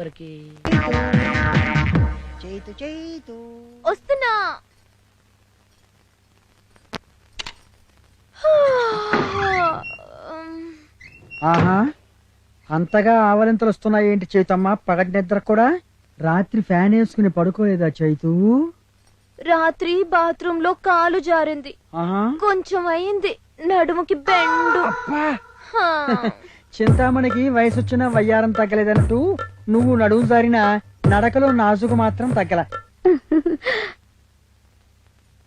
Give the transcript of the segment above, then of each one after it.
ఎవరికి? చేతు చేతు. వస్తున్నా. ఆహా అంతగా ఆవలింతలు వస్తున్నాయి ఏంటి చైతమ్మ? పగటి నిద్ర కూడా రాత్రి ఫ్యాన్ వేసుకుని పడుకోలేదా చైతు? రాత్రి బాత్రూమ్లో కాలు జారింది. కొంచెం అయింది. నడుముకి బెండు. చింతామణికి వయసు వచ్చిన వయ్యారం తగ్గలేదన్నట్టు నువ్వు నడువు జారిన నడకలో నాజుకు మాత్రం తగ్గల.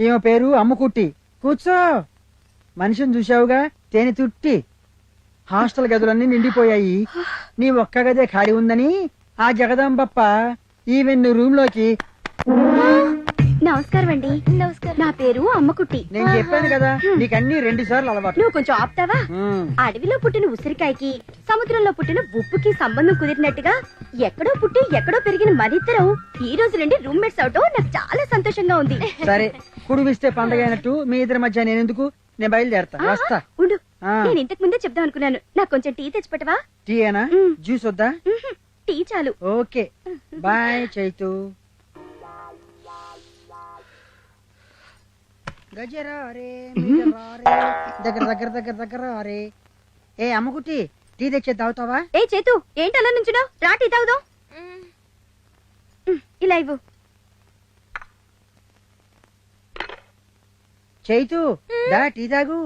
ఈమె పేరు అమ్ముకుట్టి. కూర్చో. మనిషిని చూశావుగా తేనె తుట్టి. హాస్టల్ గదులన్నీ నిండిపోయాయి. నీ ఒక్క గదే ఖాళీ ఉందని ఆ జగదాంబప్ప ఈవెన్ రూమ్లోకి నమస్కారం అండి నమస్కారం. నా పేరు అమ్మకుట్టి. నేను చెప్పాను కదా నీకన్నీ రెండు సార్లు అలవాటు. నువ్వు కొంచెం ఆపుతావా. అడవిలో పుట్టిన ఉసిరికాయకి సముద్రంలో పుట్టిన ఉప్పుకి సంబంధం కుదిరినట్టుగా ఎక్కడో పుట్టి ఎక్కడో పెరిగిన మనిద్దరం ఈ రోజు నుండి రూమ్మేట్స్ అవటం నాకు చాలా సంతోషంగా ఉంది. సరే కుడివిస్తే పండగ అయినట్టు మీ ఇద్దరి మధ్య నేను ఎందుకు నేను బయలుదేరతా వస్తా. ఉండు. నేను ఇంతకు ముందే చెప్దాం అనుకున్నాను. నాకు కొంచెం టీ తెచ్చిపెట్టవా? టీ ఏనా? ఉమ్. జ్యూస్ వద్దా? టీ చాలు. ఓకే. బాయ్ చైతు. దగ్గర దగ్గర దగ్గర దగ్గర రే ఏ అమ్మకుట్టి టీ తెచ్చే తాగుతావా? ఏ చేతు ఏంటి అలా నుంచున్నావు? రా టీ తాగుదాం. ఇలా ఇవ్వు. చైతు దా టీ తాగు.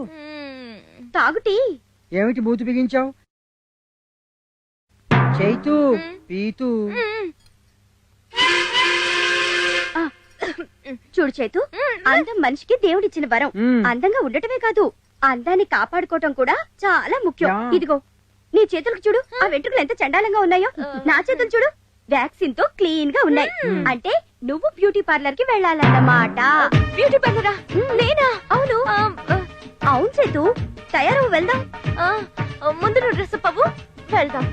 తాగు టీ. ఏమిటి బూతు బిగించావు? చైతు పీతు మ్. చూడు చేతు అందం మనిషికి దేవుడిచ్చిన వరం. అందంగా ఉండటమే కాదు అందాన్ని కాపాడుకోవటం కూడా చాలా ముఖ్యం. ఇదిగో నీ చేతులకు చూడు ఆ వెంట్రుకలు ఎంత చండాలంగా ఉన్నాయో. నా చేతులు చూడు వ్యాక్సిన్తో క్లీన్గా ఉన్నాయి అంటే నువ్వు బ్యూటీ పార్లర్కి వెళ్ళాలన్నమాట. బ్యూటీ పార్లరా? నేనా? అవును. అవును చేతు తయారవు వెళ్దాం. ఆ, ముందు నువ్వు డ్రెస్ అప్ అవ్వు వెళ్దాం.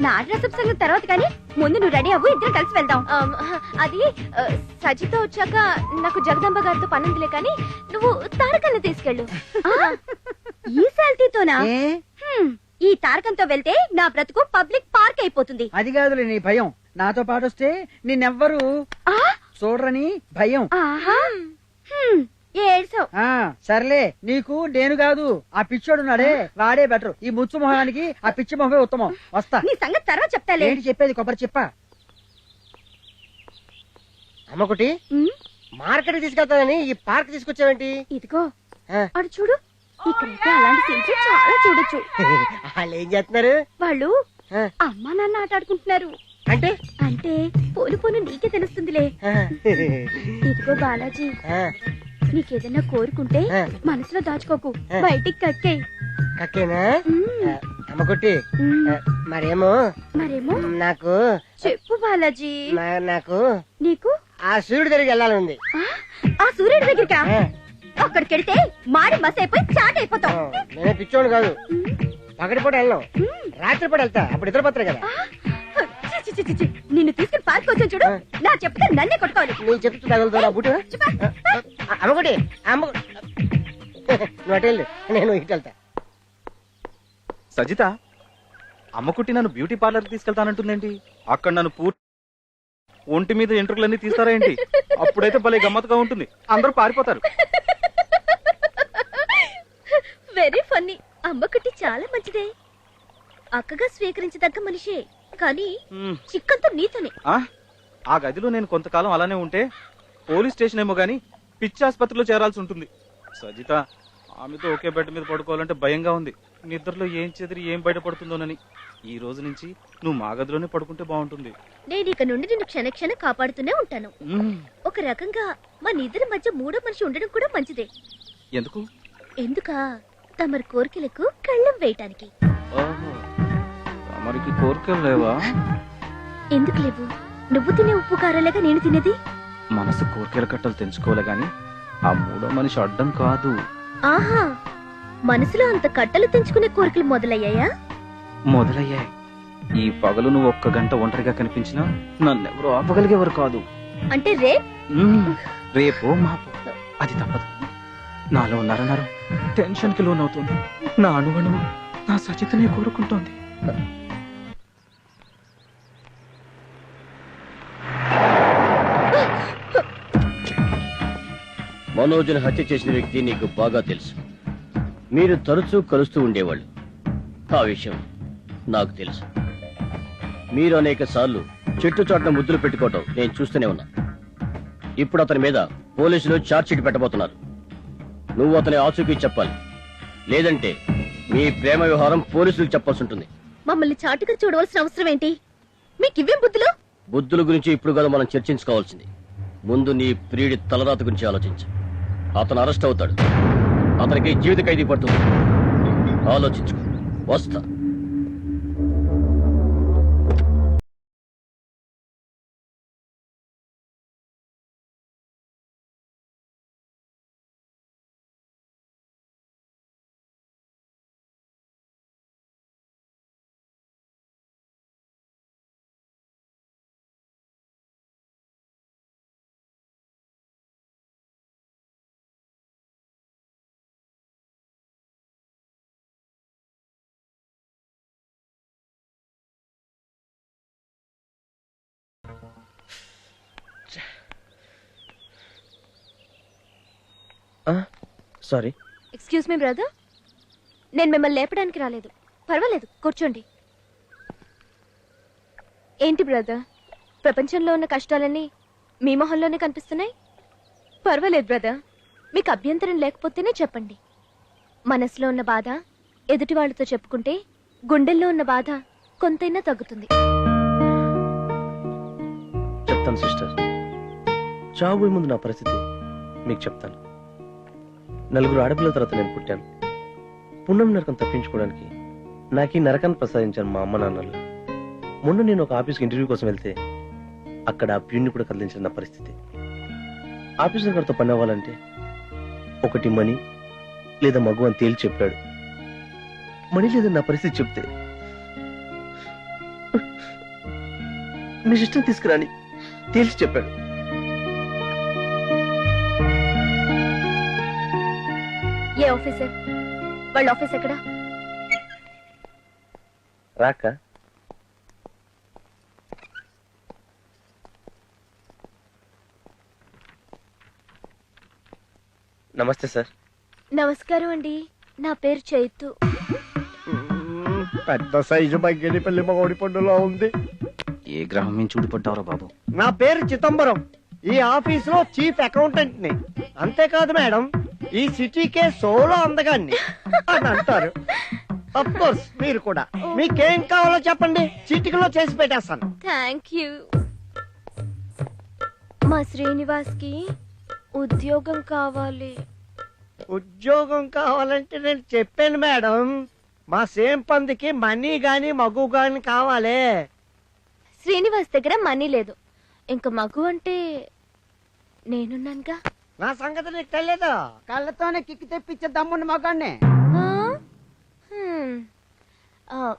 నా డ్రెస్ సంగతి తర్వాత కానీ ముందు నువ్వు రెడీ అవ్వు ఇద్దరు కలిసి వెళ్దాం. ఆమ్, అది ఆ, సజిత వచ్చాక నాకు జగదంబ గారితో పనుందిలే కానీ నువ్వు తారకల్ని తీసుకెళ్ళు. ఆ, ఈ ఏ? హ్మ్, ఈ తారకంతో వెళ్తే నా బ్రతుకు పబ్లిక్ పార్క్ అయిపోతుంది. అది కాదులే నీ భయం. నాతో పాటు వస్తే నిన్నెవ్వరు ఆ? చూడరని భయం. ఆహా. ఏడ్సావ్ సర్లే నీకు నేను కాదు ఆ పిచ్చోడున్నాడే వాడే బెటర్. ఈ ముచ్చు మొహానికి ఆ పిచ్చి మొహమే ఉత్తమం. వస్తా. నీ సంగతి తర్వాత చెప్తాలే. ఏంటి చెప్పేది కొబ్బరి చెప్ప? అమ్మకుటి మార్కెట్ తీసుకెళ్తానని ఈ పార్క్ తీసుకొచ్చావేంటి? ఇదిగో. అడు చూడు ఇక్కడైతే అలాంటి సీన్స్ చాలా చూడొచ్చు. వాళ్ళు ఏం చేస్తున్నారు? వాళ్ళు అమ్మా నాన్న ఆట ఆడుకుంటున్నారు. అంటే? అంటే పోను పోను నీకే తెలుస్తుందిలే. ఇదిగో బాలాజీ. నీకేదన్నా కోరుకుంటే. మనసులో దాచుకోకు. బయటికి కక్కే కక్కేనా? అమ్మకుట్టి మరేమో? మరేమో? నాకు చెప్పు బాలాజీ. నాకు నీకు? ఆ సూర్యుడి దగ్గరికి వెళ్ళాలని ఆ? ఆ సూర్యుడి దగ్గరికా? అక్కడికి వెళ్తే మాడి మస్ అయిపోయి చాట్ ఆ, అయిపోతావు నేనే పిచ్చోడు కాదు. పగటిపూట వెళ్ళను. రాత్రిపూట వెళ్తా. అప్పుడు ఇద్దరు పోతారు కదా నిన్ను తీసుకుని చూడు. నా చెప్తే నన్నే కొట్టుకోవాలి. నీ చెప్తూ తగులుతా బుట్టు చెప్పా. అమ్మకుటి అమ్మ నువ్వు నేను ఇటు వెళ్తా. సజిత అమ్మకుట్టి నన్ను బ్యూటీ పార్లర్ తీసుకెళ్తానంటుందేంటి? అక్కడ నన్ను పూర్తి ఒంటి మీద ఎంట్రుకలన్నీ తీస్తారా ఏంటి? అప్పుడైతే భలే గమ్మత్తుగా ఉంటుంది. అందరూ పారిపోతారు. వెరీ ఫన్నీ అమ్మకుట్టి చాలా మంచిదే. అక్కగా స్వీకరించదగ్గ మనిషే. కానీ. చిక్కంతా నీతోనే. ఆ? గదిలో నేను కొంతకాలం అలానే ఉంటే పోలీస్ స్టేషన్ ఏమో గాని పిచ్చి ఆసుపత్రిలో చేరాల్సి ఉంటుంది. సజిత ఆమెతో ఒకే బెడ్ మీద పడుకోవాలంటే భయంగా ఉంది. నిద్రలో ఏం చెదిరి ఏం బయటపడుతుందోనని ఈ రోజు నుంచి నువ్వు మా గదిలోనే పడుకుంటే బాగుంటుంది. నేను ఇక నుండి నిన్ను క్షణక్షణం కాపాడుతూనే ఉంటాను. ఒక రకంగా మన ఇద్దరి మధ్య మూడో మనిషి ఉండడం కూడా మంచిదే. ఎందుకు? ఎందుకా? తమరి కోరికలకు కళ్ళం వేయటానికి. ఓహో. తమరికి కోరికలు లేవా? ఎందుకు లేవు? నువ్వు తినే ఉప్పు కారాలేగా నేను తినేది? మనసు కోరికల కట్టలు తెంచుకోలే గాని ఆ మూడో మనిషి అడ్డం కాదు. ఆహా! మనసులో అంత కట్టలు తెంచుకునే కోరికలు మొదలయ్యాయా? మొదలయ్యాయి. ఈ పగలు నువ్వు ఒక్క గంట ఒంటరిగా కనిపించినా నన్నెవరూ ఆపగలిగేవారు కాదు. అంటే రే. రేపో మాపో? అది తప్పదు. నాలో నరనరం టెన్షన్కి లోనవుతుంది. నా అణువణువు నా సచితనే కోరుకుంటోంది. మనోజ్ని హత్య చేసిన వ్యక్తి నీకు బాగా తెలుసు. మీరు తరచూ కలుస్తూ ఉండేవాళ్ళు. ఆ విషయం నాకు తెలుసు. మీరు అనేక సార్లు చెట్టు చాటున ముద్దులు పెట్టుకోవటం నేను చూస్తూనే ఉన్నా. ఇప్పుడు అతని మీద పోలీసులు ఛార్జ్ షీట్ పెట్టబోతున్నారు. నువ్వు అతని ఆచూకీ చెప్పాలి. లేదంటే మీ ప్రేమ వ్యవహారం పోలీసులకు చెప్పాల్సి ఉంటుంది. మమ్మల్ని చాటుగా చూడవలసిన అవసరం ఏంటి? మీకు ఇవ్వేం బుద్ధులు? బుద్ధుల గురించి ఇప్పుడు కదా మనం చర్చించుకోవాల్సింది. ముందు నీ ప్రియుడి తలరాత గురించి ఆలోచించు. అతను అరెస్ట్ అవుతాడు. అతనికి జీవిత ఖైదీ పడుతుంది. ఆలోచించుకో. వస్తా. సారీ ఎక్స్క్యూజ్ మీ బ్రదర్ నేను మిమ్మల్ని లేపడానికి రాలేదు. పర్వాలేదు కూర్చోండి. ఏంటి బ్రదర్ ప్రపంచంలో ఉన్న కష్టాలన్నీ మీ మొహంలోనే కనిపిస్తున్నాయి? పర్వాలేదు బ్రదర్ మీకు అభ్యంతరం లేకపోతేనే చెప్పండి. మనసులో ఉన్న బాధ ఎదుటి వాళ్ళతో చెప్పుకుంటే గుండెల్లో ఉన్న బాధ కొంతైనా తగ్గుతుంది. చెప్తాను సిస్టర్ చావు ముందు నా పరిస్థితి? మీకు చెప్తాను. నలుగురు ఆడపిల్లల తర్వాత నేను పుట్టాను. పుణ్యం నరకం తప్పించుకోవడానికి నాకు ఈ నరకాన్ని ప్రసాదించాను మా అమ్మ నాన్నలు. మొన్న నేను ఒక ఆఫీస్కి ఇంటర్వ్యూ కోసం వెళ్తే అక్కడ ఆ ప్యూన్ని కూడా కదిలించిన నా పరిస్థితి. ఆఫీసర్ గారితో పని అవ్వాలంటే ఒకటి మణి లేదా మగు అని తేల్చి చెప్పాడు. మణి లేదా నా పరిస్థితి చెప్తే మీ సిస్టమ్ తీసుకురాని తేల్చి చెప్పాడు. ఆఫీసర్ వాళ్ళ ఆఫీస్ ఎక్కడా? రాక. నమస్తే సార్. నమస్కారం అండి. నా పేరు చైతు. పెద్ద సైజు బగ్గెడి పెళ్ళి మగోడి పండులో ఉంది. ఏ గ్రహం నుంచి ఊడిపడ్డావురా బాబు? నా పేరు చిదంబరం. ఈ ఆఫీస్లో చీఫ్ అకౌంటెంట్ని అంతేకాదు మేడం ఈ సిటీకే సోలో అందగాన్ని అని అంటారు. కోర్స్ మీరు కూడా. మీకేం కావాలో చెప్పండి. చిటికలో చేసి పెట్టేస్తాను. థ్యాంక్ యూ మా శ్రీనివాస్కి ఉద్యోగం కావాలి. ఉద్యోగం కావాలంటే నేను చెప్పాను మేడం. మా సేమ్ పందికి మనీ గాని మగు గాని కావాలి. శ్రీనివాస్ దగ్గర మనీ లేదు. ఇంకా మగు అంటే నేనున్నానుగా? నా సంగతి నీకు తెలియదు కళ్ళతోనే కిక్కి తెప్పించే దమ్మున్న మగాడిని ఆ? హ్మ్. ఆ,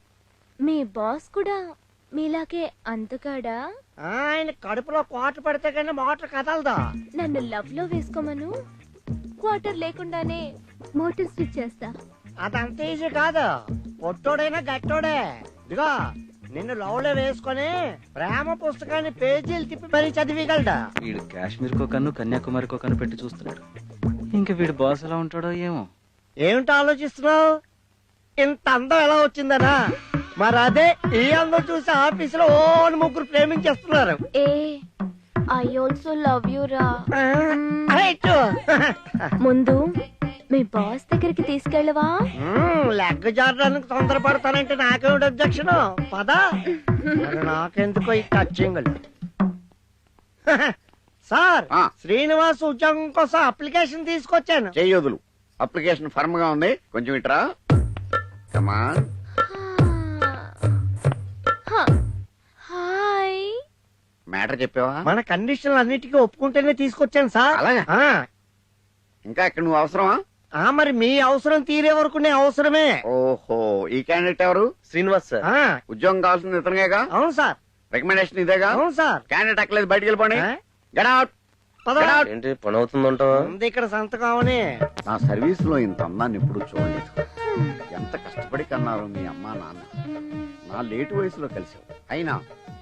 మీ బాస్ కూడా మీలాగే అందగాడా ఆయన కడుపులో కోట పడితే కానీ మోటార్ కదలదా? నన్ను లవ్లో వేసుకోమను. క్వార్టర్ లేకుండానే మోటార్ స్విచ్ చేస్తా. అదంత ఈజీ కాదు. పొట్టోడైనా గట్టోడే. ఇదిగో నిన్ను లవ్లో వేసుకొని ప్రేమ పుస్తకాన్ని పేజీలు తిప్పి మరీ చదివిగలడా వీడు కాశ్మీర్ కో కన్ను కన్యాకుమారి కో కన్ను పెట్టి చూస్తున్నాడు. ఇంకా వీడు బాస్ ఎలా ఉంటాడో ఏమో. ఏమిటి ఆలోచిస్తున్నావు? ఇంత అందం ఎలా వచ్చిందనా? మరి అదే ఈ అందం చూసి ఆఫీసులో ఓన్ ముగ్గురు ప్రేమించేస్తున్నారు. ఏ ఐ ఆల్సో లవ్ యూ రా అరే ఇటు. ముందు మీ బాస్ దగ్గరికి తీసుకెళ్ళవా? లెగ్ జారడానికి తొందరపడతానంటే నాకేమిటి అబ్జెక్షన్ పదా. మరి నాకెందుకో ఈ టచింగ్ సార్. శ్రీనివాస్ ఉద్యోగం కోసం అప్లికేషన్ తీసుకొచ్చాను. చెయ్యొదులు అప్లికేషన్ ఫర్మ్గా ఉంది. కొంచెం ఇట్రా కమాన్ హాయ్. మ్యాటర్ చెప్పావా? మన కండిషన్లు అన్నిటికీ ఒప్పుకుంటేనే తీసుకొచ్చాను సార్. అలాగా? ఆ. ఇంకా ఇక్కడ నువ్వు అవసరమా? ఆ మరి మీ అవసరం తీరే వరకు నేను అవసరమే. ఓహో ఈ క్యాండిడేట్ ఎవరు? శ్రీనివాస్ సార్. ఆ, ఉద్యోగం కావాల్సింది ఇతనిగా? అవును సార్. రికమెండేషన్ ఇదేగా? అవును సార్. క్యాండిడేట్ అక్కలేదు బయటికి వెళ్ళిపోండి. ఆ? పద. ఏంటి పని అవుతుందంటావా? ఉంది ఇక్కడ సంతకం అవని. నా సర్వీస్లో ఇంత అందాన్ని ఎప్పుడు చూడలేదు. ఎంత కష్టపడి కన్నారు మీ అమ్మా నాన్న. నా లేటు వయసులో కలిసావు అయినా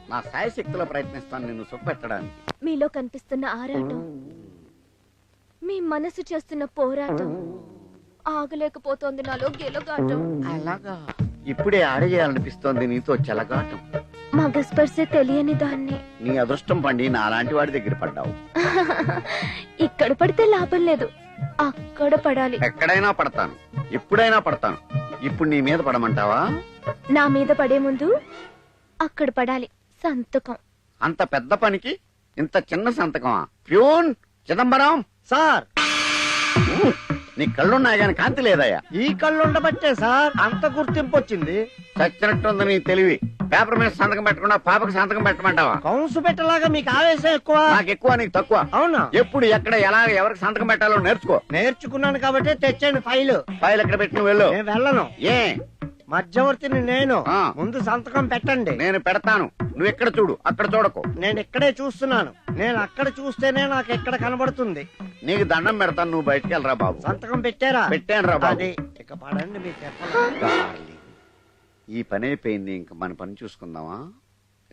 నా శాయశక్తిలో ప్రయత్నిస్తాను నిన్ను సుఖపెట్టడానికి మీలో కనిపిస్తున్న ఆరాటం మీ మనసు చేస్తున్న పోరాటం ఆగలేకపోతోంది నాలో గెలగాటం. అలాగా? ఇప్పుడే ఆడేయాలనిపిస్తోంది నీతో చెలగాటం. మగ స్పర్శ తెలియని దాన్ని. నీ అదృష్టం పండి నా లాంటి వాడి దగ్గర పడ్డావు. ఇక్కడ పడితే లాభం లేదు. అక్కడ పడాలి. ఎక్కడైనా పడతాను. ఎప్పుడైనా పడతాను. ఇప్పుడు నీ మీద పడమంటావా? నా మీద పడే ముందు అక్కడ పడాలి. సంతకం. అంత పెద్ద పనికి ఇంత చిన్న సంతకమా? ప్యూన్ చిదంబరం! సార్. నీ కళ్ళున్నాయి గాని కాంతి లేదయ్యా. ఈ కళ్ళు ఉండబట్టే సార్ అంత గుర్తింపు వచ్చింది. చచ్చినట్టుంది నీ తెలివి. పేపర్ మీద సంతకం పెట్టకుండా పాపకు సంతకం పెట్టమంటావా? కౌన్సు పెట్టలాగా మీకు ఆవేశం ఎక్కువ? నాకు ఎక్కువ నీకు తక్కువ. అవునా? ఎప్పుడు ఎక్కడ ఎలా ఎవరికి సంతకం పెట్టాలో నేర్చుకో. నేర్చుకున్నాను కాబట్టి తెచ్చాను ఫైలు. ఫైల్ ఎక్కడ పెట్టి నువ్వు వెళ్ళు. నేను వెళ్ళను. ఏ? మధ్యవర్తిని నేను. ఆ. ముందు సంతకం పెట్టండి. నేను పెడతాను. నువ్వు ఎక్కడ చూడు అక్కడ చూడకు. నేను ఇక్కడే చూస్తున్నాను. నేను అక్కడ చూస్తేనే నాకు ఎక్కడ కనబడుతుంది. నీకు దండం పెడతాను నువ్వు బయటికి వెళ్ళరా బాబు. సంతకం పెట్టారా? పెట్టాను రా బాబు. అది ఇక పడండి మీ చెప్పండి. డార్లింగ్. ఈ పని అయిపోయింది ఇంక మన పని చూసుకుందామా?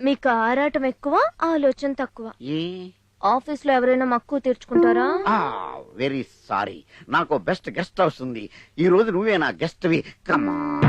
మీకు ఆరాటం ఎక్కువ ఆలోచన తక్కువ. ఏ? ఆఫీస్లో ఎవరైనా మక్కువ తీర్చుకుంటారా? Very sorry. నాకు బెస్ట్ గెస్ట్ హౌస్ ఉంది. ఈ రోజు నువ్వే నా గెస్ట్ వి కమా